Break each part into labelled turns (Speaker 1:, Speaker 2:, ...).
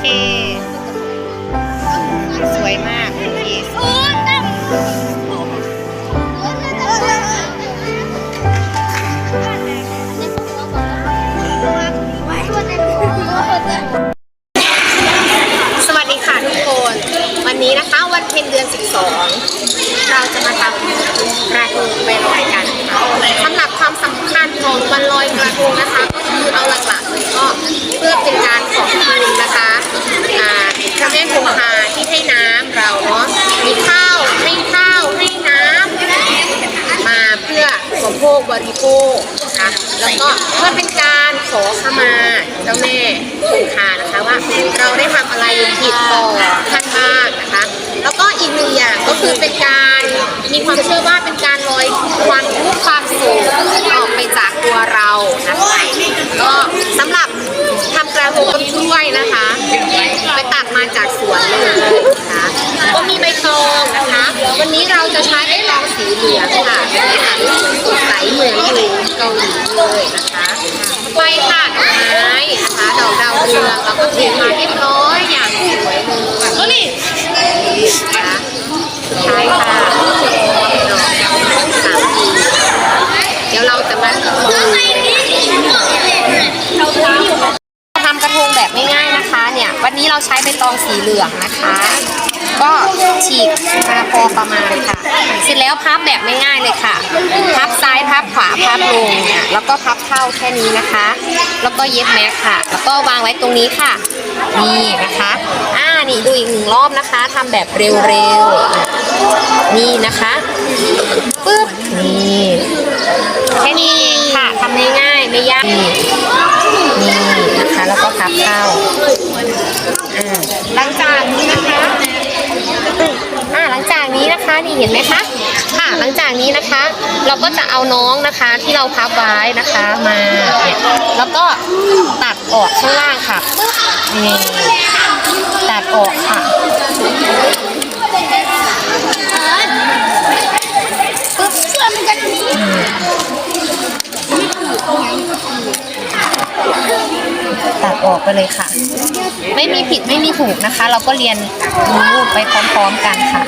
Speaker 1: เค สวยมาก ริโภคบริโภคนะคะแล้วก็เพื่อเป็นการขอขมาเจ้าแม่คงคานะคะว่าเราได้ทำอะไรผิดต่อท่านบ้างนะคะ แล้วก็อีกหนึ่งอย่างก็คือเป็นการมีความเชื่อว่าเป็นการลอยควันทุกข์ความสุขออกไปจากตัวเรานะคะก็สำหรับทำกระทงต้นกล้วยนะคะ ไปตัดมาจากสวนเลย ก็มีใบตองนะคะ วันนี้เราจะใช้ใบตองสีเหลืองค่ะเป็นสีสดใสเหมือนอยู่เกาหลีเลยนะคะไปค่ะดอกไม้นะคะดอกดาวเรืองเราก็เทมาเรียบร้อยอย่างสวยเลยค่ะนี่นะคะใช่ค่ะดอกสามทีเดี๋ยวเราจะมาดู ทำกระทงแบบง่ายๆนะคะ เนี่ย วันนี้เราใช้ใบตองสีเหลืองนะคะ ก็ฉีกมาพอประมาณค่ะ เสร็จแล้วพับแบบง่ายๆเลยค่ะ พับซ้าย พับขวาพลงเนี่ยแล้วก็พับเข้าแค่นี้นะคะ แล้วก็เย็บแม็กค่ะ แล้วก็วางไว้ตรงนี้ค่ะ นี่นะคะ อ่านี่ดูอีกหนึ่งรอบนะคะทำแบบเร็วๆ นี่นะคะปึ๊บนี่แค่นี้เองค่ะทำง่ายๆไม่ยากนี่นี่นะคะแล้วก็พับเข้าอ่าหลังจากนี้นะคะอ่าหลังจากนี้นะคะนี่เห็นไหมคะ ค่ะ หลังจากนี้นะคะ เราก็จะเอาน้องนะคะที่เราพับไว้นะคะมา แล้วก็ตัดออกข้างล่างค่ะนี่ตัดออกค่ะตัดออกไปเลยค่ะ ไม่มีผิดไม่มีถูกนะคะ เราก็เรียนรู้ไปพร้อมๆกันค่ะ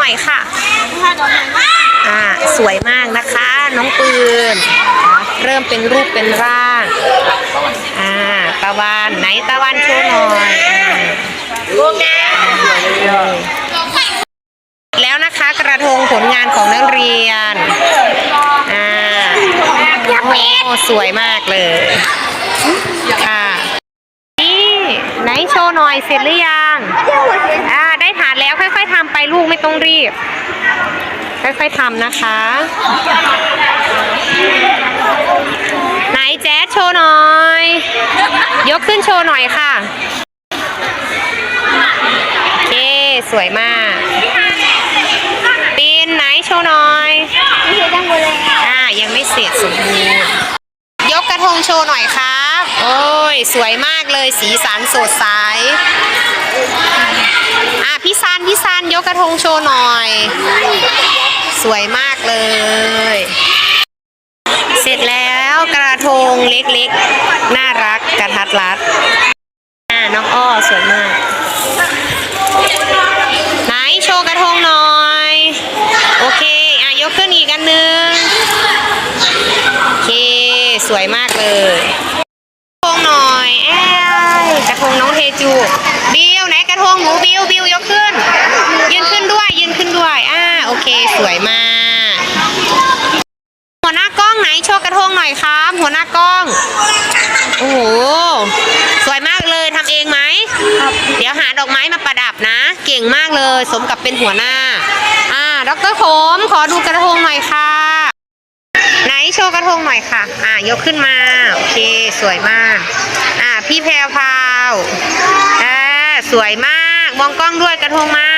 Speaker 1: หน่อยค่ะอ่าสวยมากนะคะ น้องปืน เริ่มเป็นรูปเป็นร่างอ่าตะวันไหนตะวันโชว์หน่อยอ่แล้วนะคะกระทงผลงานของนักเรียนอ่าโอ้สวยมากเลย ค่ะ นี่ไหนโชว์หน่อยเสร็จหรือยังอ่าได้ถาดแล้วค่อย ๆทำไปลูกไม่ต้องรีบ ค่อยๆทำนะคะ ไหนแจ๊ดโชว์หน่อย ยกขึ้นโชว์หน่อยค่ะโอเคสวยมากปีนไหนโชว์หน่อยอ่ายังไม่เสร็จสมบูรณ์ยกกระทงโชว์หน่อยครับ โอ้ย สวยมากเลยสีสันสดใส อะพี่ซันพี่ซันยกกระทงโชว์หน่อย สวยมากเลย เสร็จแล้วกระทงเล็กๆ น่ารักกระทัดรัดอ่าน้องอ้อสวยมาก ไหนโชว์กระทงหน่อย โอเค อะยกขึ้นอีกอันหนึง โอเค สวยมากเลยกระทงหน่อยแอ้ยกระทงน้องเทจู บิวไหนกระทงหนูบิวบิวยกขึ้น ยืนขึ้นด้วย ยืนขึ้นด้วย อ่า โอเค สวยมาก หัวหน้ากล้องไหนโชว์กระทง หน่อยครับ หัวหน้ากล้อง โอ้โห สวยมากเลยทำเองไหมเดี๋ยวหาดอกไม้มาประดับนะ เก่งมากเลย สมกับเป็นหัวหน้า อ่า ดรโขมขอดูกระทงหน่อยค่ะ ไหนโชว์กระทงหน่อยค่ะ อ่า ยกขึ้นมา โอเค สวยมาก อ่า พี่แพรวพราวอ่าสวยมาก มองกล้องด้วยกระทงมา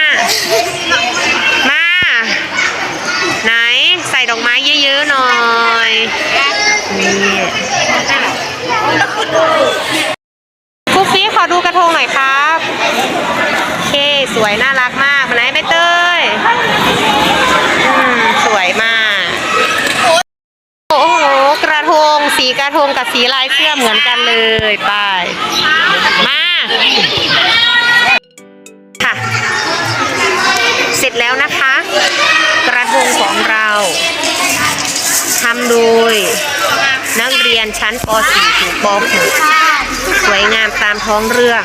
Speaker 1: มาไหน ใส่ดอกไม้เยอะๆหน่อยนี่ฟุ๊กฟี่ขอดูกระทงหน่อยครับโอเคสวยน่ารักมากมาไหนใบเตยอืมสวยมาก โอ้โหกระทงสีกระทงกับสีลายเสื้อเหมือนกันเลยไปมาค่ะ เสร็จแล้วนะคะ กระทงของเรา โดย นักเรียนชั้นป .4 ถึงป .6 สวยงามตามท้องเรื่อง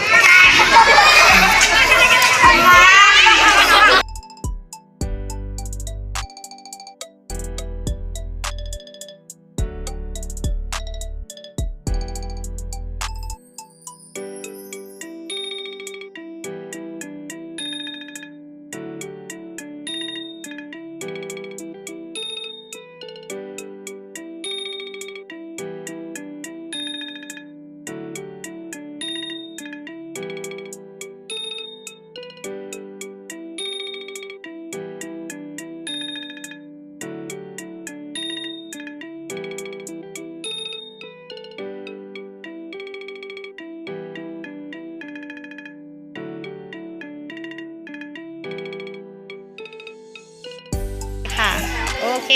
Speaker 1: เค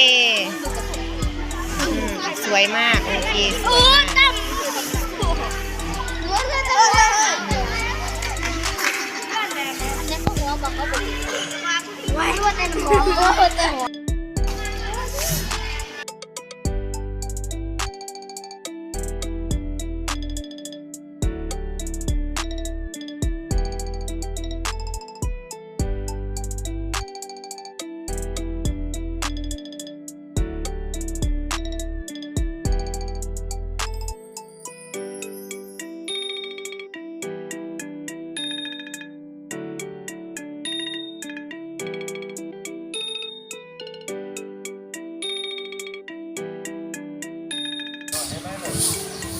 Speaker 1: สวยมาก โอเคสวยมาก Jesus.